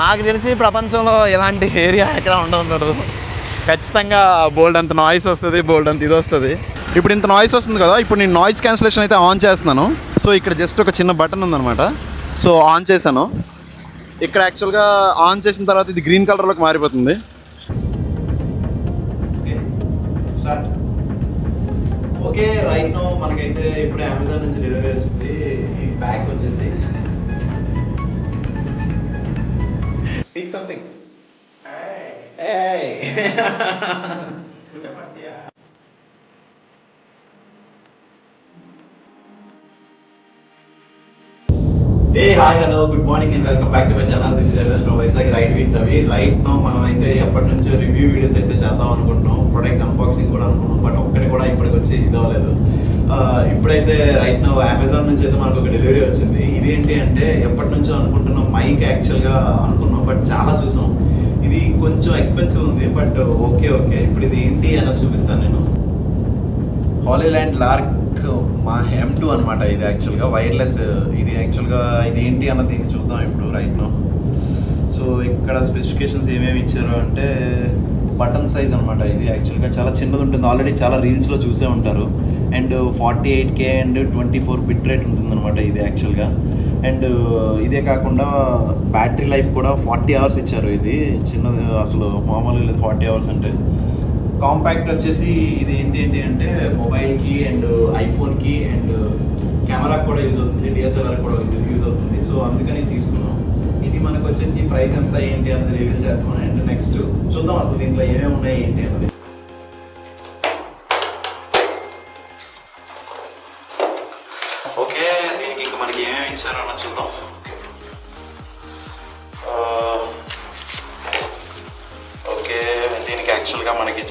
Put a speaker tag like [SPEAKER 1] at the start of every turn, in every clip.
[SPEAKER 1] నాకు తెలిసి ప్రపంచంలో ఇలాంటి ఏరియా ఎక్కడ ఉండదు ఖచ్చితంగా బోల్డ్ అంత నాయిస్ వస్తుంది బోల్డ్ అంత ఇది వస్తుంది. ఇప్పుడు ఇంత నాయిస్ వస్తుంది కదా ఇప్పుడు నేను నాయిస్ క్యాన్సిలేషన్ అయితే ఆన్ చేస్తున్నాను. సో ఇక్కడ జస్ట్ ఒక చిన్న బటన్ ఉందన్నమాట. సో ఆన్ చేశాను. ఇక్కడ యాక్చువల్గా ఆన్ చేసిన తర్వాత ఇది గ్రీన్ కలర్లోకి మారిపోతుంది. ఓకే రైట్ నో మనకైతే ఇప్పుడు అమెజాన్ నుంచి డెలివరీ వచ్చింది. ఈ బ్యాగ్ వచ్చేసి Speak something. Hey. Hey. A hi hello good morning and welcome back to my channel this is from Vizag right with అవి రైట్ నో మనం అయితే ఎప్పటి నుంచో రివ్యూ వీడియోస్ అయితే చేద్దాం అనుకుంటున్నాం. ప్రొడక్ట్ అన్బాక్సింగ్ కూడా అనుకున్నాం బట్ ఒక్కటి కూడా ఇప్పటికి వచ్చి ఇది అవ్వలేదు. ఇప్పుడైతే రైట్ నో అమెజాన్ నుంచి అయితే మనకు ఒక డెలివరీ వచ్చింది. ఇదేంటి అంటే ఎప్పటి నుంచో అనుకుంటున్నాం మైక్ యాక్చువల్గా అనుకున్నాం బట్ చాలా చూసాం. ఇది కొంచెం ఎక్స్పెన్సివ్ ఉంది బట్ ఓకే ఓకే ఇప్పుడు ఇది ఏంటి అన్నది చూపిస్తాను నేను. హాలీల్యాండ్ లార్క్ మా ఎం టూ అనమాట ఇది యాక్చువల్గా వైర్లెస్ ఇది యాక్చువల్గా ఇది ఏంటి అన్నది చూద్దాం ఇప్పుడు రైట్ నో సో ఇక్కడ స్పెసిఫికేషన్స్ ఏమేమి ఇచ్చారు అంటే బటన్ సైజ్ అనమాట ఇది యాక్చువల్గా చాలా చిన్నది ఉంటుంది. ఆల్రెడీ చాలా రీల్స్లో చూసే ఉంటారు. And forty eight K and twenty four bit rate ఉంటుందన్నమాట ఇది యాక్చువల్గా అండ్ ఇదే కాకుండా బ్యాటరీ లైఫ్ కూడా ఫార్టీ అవర్స్ ఇచ్చారు ఇది. చిన్నది అసలు మామూలుగా లేదు ఫార్టీ అవర్స్ అంటే. కాంపాక్ట్ వచ్చేసి ఇది ఏంటి ఏంటి అంటే మొబైల్కి అండ్ ఐఫోన్కి అండ్ కెమెరాకి కూడా యూజ్ అవుతుంది డిఎస్ఎల్ఆర్ కూడా యూజ్ అవుతుంది. సో అందుకని తీసుకున్నాం. ఇది మనకు వచ్చేసి ప్రైస్ ఎంత ఏంటి అన్నది రివీల్ చేస్తాం. అండ్ నెక్స్ట్ చూద్దాం అసలు దీంట్లో ఏమేమి ఉన్నాయి ఏంటి అన్నది.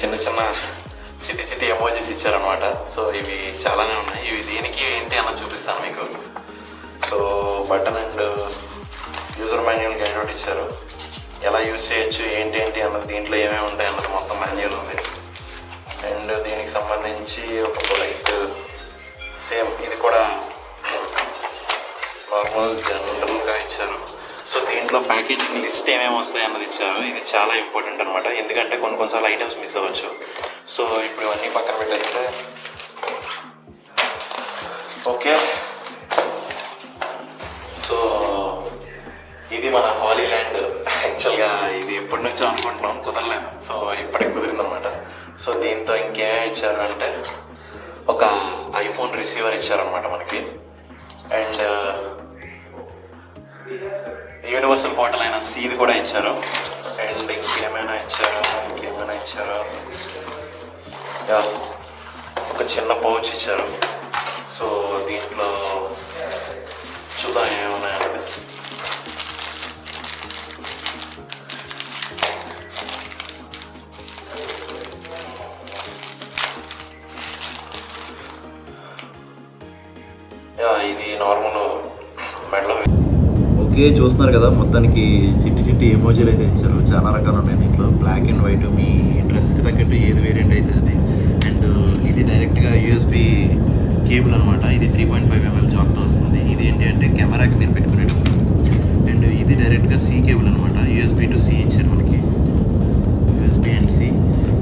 [SPEAKER 1] చిన్న చిన్న చిట్టి చిట్టి ఎమోజీస్ ఇచ్చారనమాట సో ఇవి చాలానే ఉన్నాయి. ఇవి దీనికి ఏంటి అన్న చూపిస్తాను మీకు. So button and user manual guide ఇచ్చారు. ఎలా యూజ్ చేయొచ్చు ఏంటి ఏంటి అన్నది దీంట్లో ఏమేమి ఉంటాయి అన్నది మొత్తం మాన్యువల్ ఉంది. అండ్ దీనికి సంబంధించి ఒక లైక్ సేమ్ ఇది కూడా నార్మల్ జనరల్గా ఇచ్చారు. సో దీంట్లో ప్యాకేజింగ్ లిస్ట్ ఏమేమి వస్తాయి అన్నది ఇచ్చారు ఇది చాలా ఇంపార్టెంట్ అనమాట ఎందుకంటే కొన్ని కొన్నిసార్లు ఐటమ్స్ మిస్ అవ్వచ్చు. సో ఇప్పుడు ఇవన్నీ పక్కన పెట్టేస్తే. ఓకే. సో ఇది మన హాలీ ల్యాండ్. యాక్చువల్గా ఇది ఎప్పటి నుంచో అనుకుంటున్నాం కుదరలేదు. సో ఇప్పటికి కుదిరిందనమాట సో దీంతో ఇంకేమేమి ఇచ్చారంటే ఒక ఐఫోన్ రిసీవర్ ఇచ్చారనమాట మనకి. అండ్ యూనివర్సల్ బాటిల్ అయిన సీది కూడా ఇచ్చారు. అండ్ ఇంకేమైనా ఇచ్చారు ఇంకేమైనా ఇచ్చారు. ఒక చిన్న పౌచ్ ఇచ్చారు. సో దీంట్లో చూద్దాం ఏమున్నాయన్నది యా ఇది నార్మల్ మెడలో ఓకే చూస్తున్నారు కదా మొత్తానికి చిట్టి చిట్టి ఎమోజీలు అయితే ఇచ్చారు. చాలా రకాలు ఉన్నాయి దీంట్లో. బ్లాక్ అండ్ వైట్ మీ డ్రెస్కి తగ్గట్టు ఏది వేరియంట్ అయితే అది. అండ్ ఇది డైరెక్ట్గా యూఎస్బి కేబుల్ అనమాట ఇది త్రీ పాయింట్ ఫైవ్ ఎంఎల్ జాక్తో వస్తుంది. ఇది ఏంటి అంటే కెమెరాకి మీరు పెట్టుకునేటప్పుడు. అండ్ ఇది డైరెక్ట్గా సి కేబుల్ అనమాట యూఎస్బి టు సి ఇచ్చారు మనకి. యూఎస్బి అండ్ సి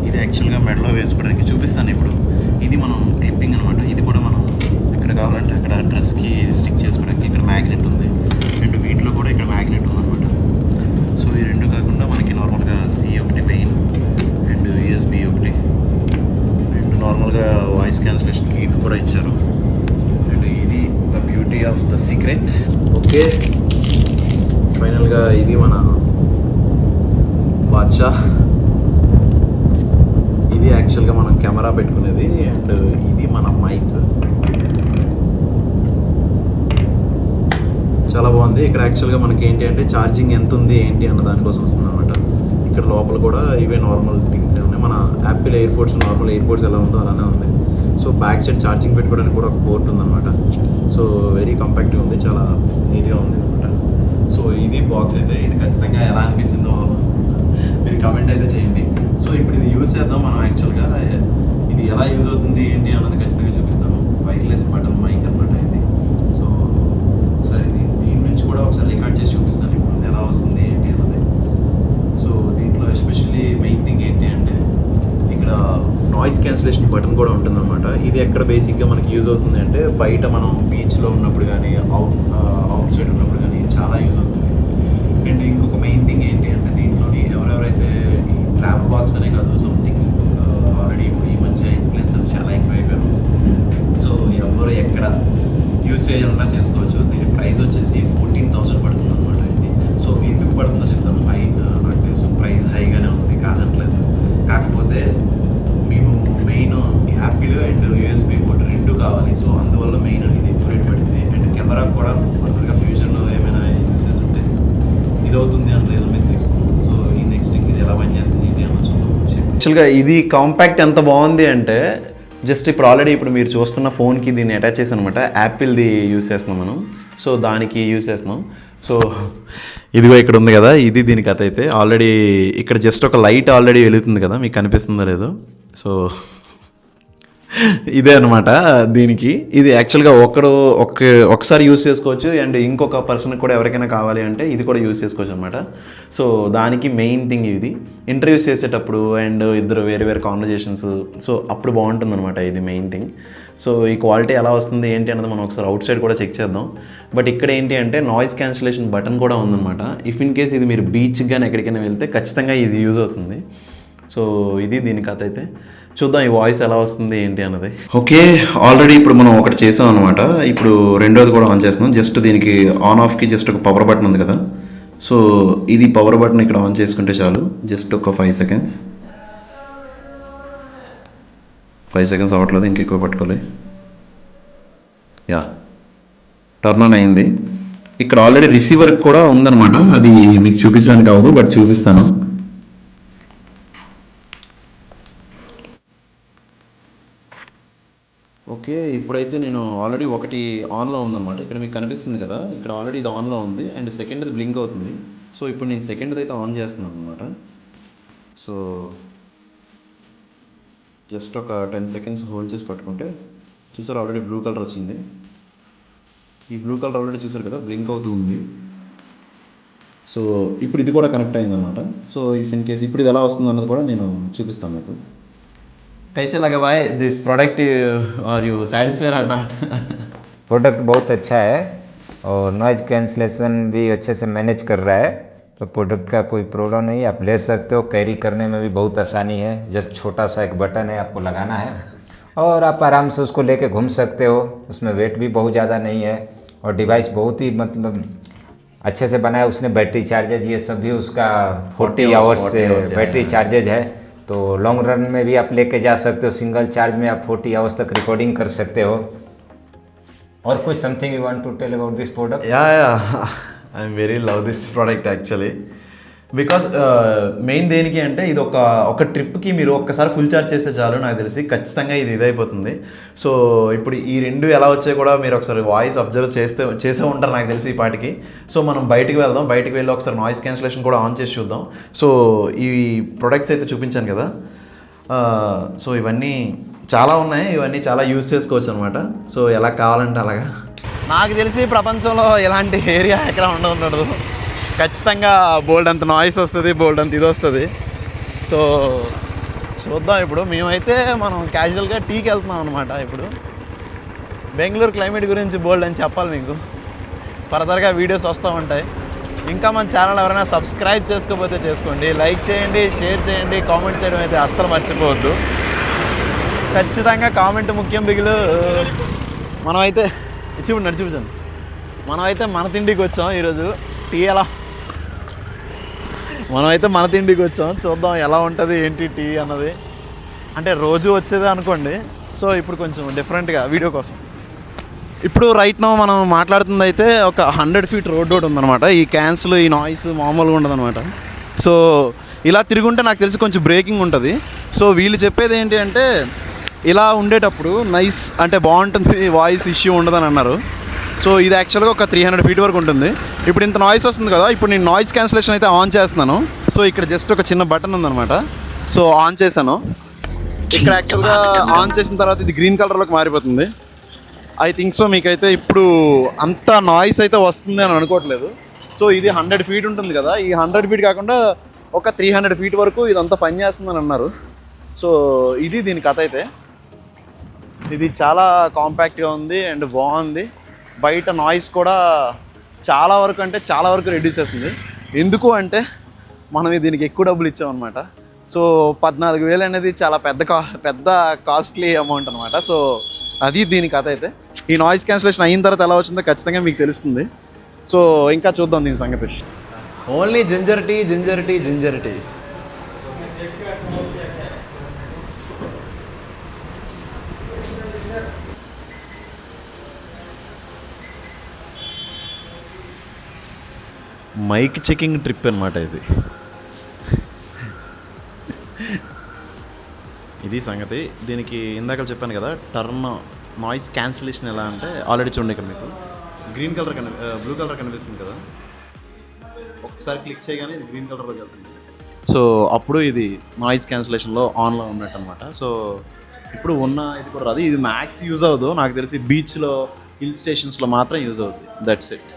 [SPEAKER 1] ఇది యాక్చువల్గా మెడలో వేసుకోవడానికి చూపిస్తాను ఇప్పుడు. ఇది మనం క్లిప్పింగ్ అనమాట ఇది కూడా మనం ఎక్కడ కావాలంటే అక్కడ డ్రెస్కి స్టిక్ చేసుకోవడానికి ఇక్కడ మ్యాగ్నెట్ ఉంది. వీటిలో కూడా ఇక్కడ మ్యాగ్నెట్ ఉందన్నమాట. సో ఈ రెండు కాకుండా మనకి నార్మల్గా సి ఒకటి మెయిన్ అండ్ యూఎస్బి ఒకటి. అండ్ నార్మల్గా వాయిస్ క్యాన్సిలేషన్కి ఇవి కూడా ఇచ్చారు. అండ్ ఇది the beauty of the secret okay. ఫైనల్గా ఇది మన బాద్షా. ఇది యాక్చువల్గా మనం కెమెరా పెట్టుకునేది. అండ్ ఇది మన మైక్ చాలా బాగుంది. ఇక్కడ యాక్చువల్గా మనకి ఏంటి అంటే ఛార్జింగ్ ఎంత ఉంది ఏంటి అన్న దానికోసం వస్తుంది అనమాట ఇక్కడ లోపల కూడా ఇవే నార్మల్ థింగ్స్ ఉన్నాయి. మన Apple AirPods normal AirPods ఎలా ఉందో అలానే ఉంది. సో బ్యాక్ సైడ్ ఛార్జింగ్ పెట్టుకోవడానికి కూడా ఒక పోర్ట్ ఉందన్నమాట. సో వెరీ కంపాక్ట్గా ఉంది. చాలా నీట్గా ఉంది అనమాట సో ఇది బాక్స్ అయితే ఇది ఖచ్చితంగా ఎలా అనిపించిందో మీరు కమెంట్ అయితే చేయండి. సో ఇప్పుడు ఇది యూస్ చేద్దాం మనం యాక్చువల్గా ఇది ఎలా యూజ్ అవుతుంది ఏంటి అన్నది ఖచ్చితంగా చూపిస్తాము వైర్లెస్ బటన్ బటన్ కూడా ఉంటుందన్నమాట. ఇది ఎక్కడ బేసిక్గా మనకి యూజ్ అవుతుంది అంటే బయట మనం బీచ్లో ఉన్నప్పుడు కానీ అవుట్ అవుట్ సైడ్ ఉన్నప్పుడు కానీ చాలా యూజ్ అవుతుంది. అండ్ ఇంకొక మెయిన్ థింగ్ ఏంటి అంటే దీంట్లో కావాలి. సో అందువల్ల మెయిన్ ఇది రేట్ పడింది అండ్ కెమెరా కూడా ఫర్దర్గా ఫ్యూచర్లో ఏమైనా యూసేజ్ ఉంటే ఇది అవుతుంది అని లేదు మీరు తీసుకున్నాం. సో ఈ నెక్స్ట్ ఇది ఎలా పనిచేస్తుంది ఇది అని యాక్చువల్గా ఇది కాంపాక్ట్ ఎంత బాగుంది అంటే జస్ట్ ఇప్పుడు ఆల్రెడీ ఇప్పుడు మీరు చూస్తున్న ఫోన్కి దీన్ని అటాచ్ చేసి అనమాట యాపిల్ది యూస్ చేస్తున్నాం మనం. సో దానికి యూస్ చేస్తున్నాం. సో ఇదిగో ఇక్కడ ఉంది కదా ఇది దీని కథ అయితే. ఆల్రెడీ ఇక్కడ జస్ట్ ఒక లైట్ ఆల్రెడీ వెలుగుతుంది కదా మీకు కనిపిస్తుందో లేదో. సో ఇదే అనమాట దీనికి. ఇది యాక్చువల్గా ఒకడు ఒక ఒకసారి యూస్ చేసుకోవచ్చు అండ్ ఇంకొక పర్సన్కి కూడా ఎవరికైనా కావాలి అంటే ఇది కూడా యూస్ చేసుకోవచ్చు అనమాట సో దానికి మెయిన్ థింగ్ ఇది. ఇంటర్వ్యూస్ చేసేటప్పుడు అండ్ ఇద్దరు వేరే వేరే కాన్వర్జేషన్స్ సో అప్పుడు బాగుంటుంది అనమాట ఇది మెయిన్ థింగ్ సో ఈ క్వాలిటీ ఎలా వస్తుంది ఏంటి అన్నది మనం ఒకసారి అవుట్ సైడ్ కూడా చెక్ చేద్దాం. బట్ ఇక్కడ ఏంటి అంటే నాయిస్ క్యాన్సిలేషన్ బటన్ కూడా ఉందన్నమాట. ఇఫ్ ఇన్ కేస్ ఇది మీరు బీచ్కి కానీ ఎక్కడికైనా వెళ్తే ఖచ్చితంగా ఇది యూజ్ అవుతుంది. సో ఇది దీని కథ అయితే. చూద్దాం ఈ వాయిస్ ఎలా వస్తుంది ఏంటి అన్నది. ఓకే ఆల్రెడీ ఇప్పుడు మనం ఒకటి చేసాం అనమాట ఇప్పుడు రెండోది కూడా ఆన్ చేస్తున్నాం. జస్ట్ దీనికి ఆన్ ఆఫ్కి జస్ట్ ఒక పవర్ బటన్ ఉంది కదా. సో ఇది పవర్ బటన్ ఇక్కడ ఆన్ చేసుకుంటే చాలు. జస్ట్ ఒక ఫైవ్ సెకండ్స్ ఫైవ్ సెకండ్స్ అవ్వట్లేదు ఇంకెక్కువ పట్టుకోవాలి యా టర్న్ ఆన్ అయింది. ఇక్కడ ఆల్రెడీ రిసీవర్ కూడా ఉందన్నమాట. అది మీకు చూపించడానికి అవ్వదు బట్ చూపిస్తాను. ఓకే ఇప్పుడైతే నేను ఆల్రెడీ ఒకటి ఆన్లో ఉందన్నమాట. ఇక్కడ మీకు కనిపిస్తుంది కదా ఇక్కడ ఆల్రెడీ ఇది ఆన్లో ఉంది. అండ్ సెకండ్ అది బ్లింక్ అవుతుంది. సో ఇప్పుడు నేను సెకండ్ అయితే ఆన్ చేస్తున్నాను అనమాట సో జస్ట్ ఒక టెన్ సెకండ్స్ హోల్డ్ చేసి పట్టుకుంటే చూసారు ఆల్రెడీ బ్లూ కలర్ వచ్చింది. ఈ బ్లూ కలర్ ఆల్రెడీ చూసారు కదా బ్లింక్ అవుతూ ఉంది. సో ఇప్పుడు ఇది కూడా కనెక్ట్ అయిందన్నమాట. సో ఇఫ్ ఇన్ కేస్ ఇప్పుడు ఇది ఎలా వస్తుంది అన్నది కూడా నేను చూపిస్తాను మీకు. कैसे लगा भाई दिस प्रोडक्ट और you satisfied or not?
[SPEAKER 2] Product बहुत अच्छा है और नॉइज़ कैंसलेशन भी अच्छे से मैनेज कर रहा है। तो प्रोडक्ट का कोई प्रॉब्लम नहीं आप ले सकते हो। कैरी करने में भी बहुत आसानी है। जस्ट छोटा सा एक बटन है आपको लगाना है। और आप आराम से उसको लेके घूम सकते हो। उसमें वेट भी बहुत ज़्यादा नहीं है और डिवाइस बहुत ही मतलब अच्छे से बनाया। उसने बैटरी चार्जेज ये सब भी उसका
[SPEAKER 1] 40
[SPEAKER 2] 40 आवर्स से बैटरी. चार्जेज है। तो लॉन्ग रन में भी आप लेके जा सकते हो सिंगल चार्ज में आप फोर्टी आवर्स तक रिकॉर्डिंग कर सकते हो। और कुछ something you want to tell about this product
[SPEAKER 1] या या I am very love this product actually because main uh, దేనికి అంటే ఇది ఒక ఒక ట్రిప్కి మీరు ఒక్కసారి ఫుల్ ఛార్జ్ చేస్తే చాలు నాకు తెలిసి ఖచ్చితంగా ఇది ఇదైపోతుంది. సో ఇప్పుడు ఈ రెండు ఎలా వచ్చాయి కూడా మీరు ఒకసారి వాయిస్ అబ్జర్వ్ చేస్తే చేసే ఉంటారు నాకు తెలిసి ఈ పాటికి. సో మనం బయటికి వెళ్దాం. బయటికి వెళ్ళి ఒకసారి నాయిస్ క్యాన్సిలేషన్ కూడా ఆన్ చేసి చూద్దాం. సో ఈ ప్రొడక్ట్స్ అయితే చూపించాను కదా. Uh, సో ఇవన్నీ చాలా ఉన్నాయి. ఇవన్నీ చాలా యూస్ చేసుకోవచ్చు అనమాట సో ఎలా కావాలంటే అలాగా. నాకు తెలిసి ప్రపంచంలో ఇలాంటి ఏరియా ఎక్కడ ఉండదు. ఖచ్చితంగా బోల్డ్ అంత నాయిస్ వస్తుంది బోల్డ్ అంత ఇది వస్తుంది. సో చూద్దాం ఇప్పుడు. మేమైతే మనం క్యాజువల్గా టీకి వెళ్తున్నాం అనమాట ఇప్పుడు. బెంగళూరు క్లైమేట్ గురించి బోల్డ్ అని చెప్పాలి మీకు. ఫర్దర్గా వీడియోస్ వస్తూ ఉంటాయి. ఇంకా మన ఛానల్ ఎవరైనా సబ్స్క్రైబ్ చేసుకోకపోతే చేసుకోండి. లైక్ చేయండి షేర్ చేయండి కామెంట్ చేయడం అయితే అస్సలు మర్చిపోవద్దు. ఖచ్చితంగా కామెంట్ ముఖ్యం బిగులు. మనమైతే చూడండి చూపించండి మనమైతే మన తిండికి వచ్చాం ఈరోజు. టీ ఎలా? మనమైతే మన తిండికి వచ్చాం. చూద్దాం ఎలా ఉంటుంది ఏంటి టీ అన్నది. అంటే రోజు వచ్చేదే అనుకోండి. సో ఇప్పుడు కొంచెం డిఫరెంట్గా వీడియో కోసం. ఇప్పుడు రైట్ నో మనం మాట్లాడుతుంది అయితే ఒక హండ్రెడ్ ఫీట్ రోడ్ ఒకటి ఉందన్నమాట. ఈ క్యాన్సిల్ ఈ నాయిస్ మామూలుగా ఉండదన్నమాట. సో ఇలా తిరుగుంటే నాకు తెలిసి కొంచెం బ్రేకింగ్ ఉంటుంది. సో వీళ్ళు చెప్పేది ఏంటి అంటే ఇలా ఉండేటప్పుడు నైస్ అంటే బాగుంటుంది వాయిస్ ఇష్యూ ఉండదని అన్నారు. సో ఇది యాక్చువల్గా ఒక త్రీ హండ్రెడ్ ఫీట్ వరకు ఉంటుంది. ఇప్పుడు ఇంత నాయిస్ వస్తుంది కదా ఇప్పుడు నేను నాయిస్ క్యాన్సిలేషన్ అయితే ఆన్ చేస్తున్నాను. సో ఇక్కడ జస్ట్ ఒక చిన్న బటన్ ఉందన్నమాట. సో ఆన్ చేశాను. ఇక్కడ యాక్చువల్గా ఆన్ చేసిన తర్వాత ఇది గ్రీన్ కలర్లోకి మారిపోతుంది. ఐ థింక్ సో మీకైతే ఇప్పుడు అంత నాయిస్ అయితే వస్తుంది అని అనుకోవట్లేదు. సో ఇది హండ్రెడ్ ఫీట్ ఉంటుంది కదా ఈ హండ్రెడ్ ఫీట్ కాకుండా ఒక త్రీ హండ్రెడ్ ఫీట్ వరకు ఇదంతా పనిచేస్తుందని అన్నారు. సో ఇది దీని కథ అయితే. ఇది చాలా కాంపాక్ట్గా ఉంది అండ్ బాగుంది. బయట నాయిస్ కూడా చాలా వరకు అంటే చాలా వరకు రెడ్యూస్ చేస్తుంది. ఎందుకు అంటే మనం దీనికి ఎక్కువ డబ్బులు ఇచ్చామన్నమాట. సో పద్నాలుగు వేలు అనేది చాలా పెద్ద కా పెద్ద కాస్ట్లీ అమౌంట్ అనమాట సో అది దీని కథ అయితే. ఈ నాయిస్ క్యాన్సిలేషన్ అయిన తర్వాత ఎలా వచ్చిందో ఖచ్చితంగా మీకు తెలుస్తుంది. సో ఇంకా చూద్దాం దీని సంగతి. Only ginger tea ginger tea ginger tea mic checking trip అనమాట ఇది. ఇది సంగతి. దీనికి ఇందాక చెప్పాను కదా టర్న్ నాయిస్ క్యాన్సిలేషన్ ఎలా అంటే ఆల్రెడీ చూడండి ఇక్కడ మీకు. గ్రీన్ కలర్ కని బ్లూ కలర్ కనిపిస్తుంది కదా. ఒకసారి క్లిక్ చేయగానే ఇది గ్రీన్ కలర్లోకి వెళ్తుంది. సో అప్పుడు ఇది నాయిస్ క్యాన్సిలేషన్లో ఆన్లో ఉన్నట్టు అనమాట సో ఇప్పుడు ఉన్న ఇది కూడా రాదు. ఇది మ్యాక్స్ యూజ్ అవ్వదు. నాకు తెలిసి బీచ్లో హిల్ స్టేషన్స్లో మాత్రం యూజ్ అవుతుంది that's it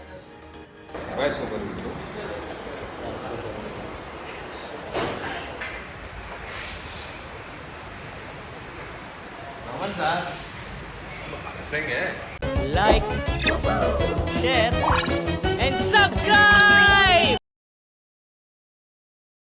[SPEAKER 3] like, share, and subscribe!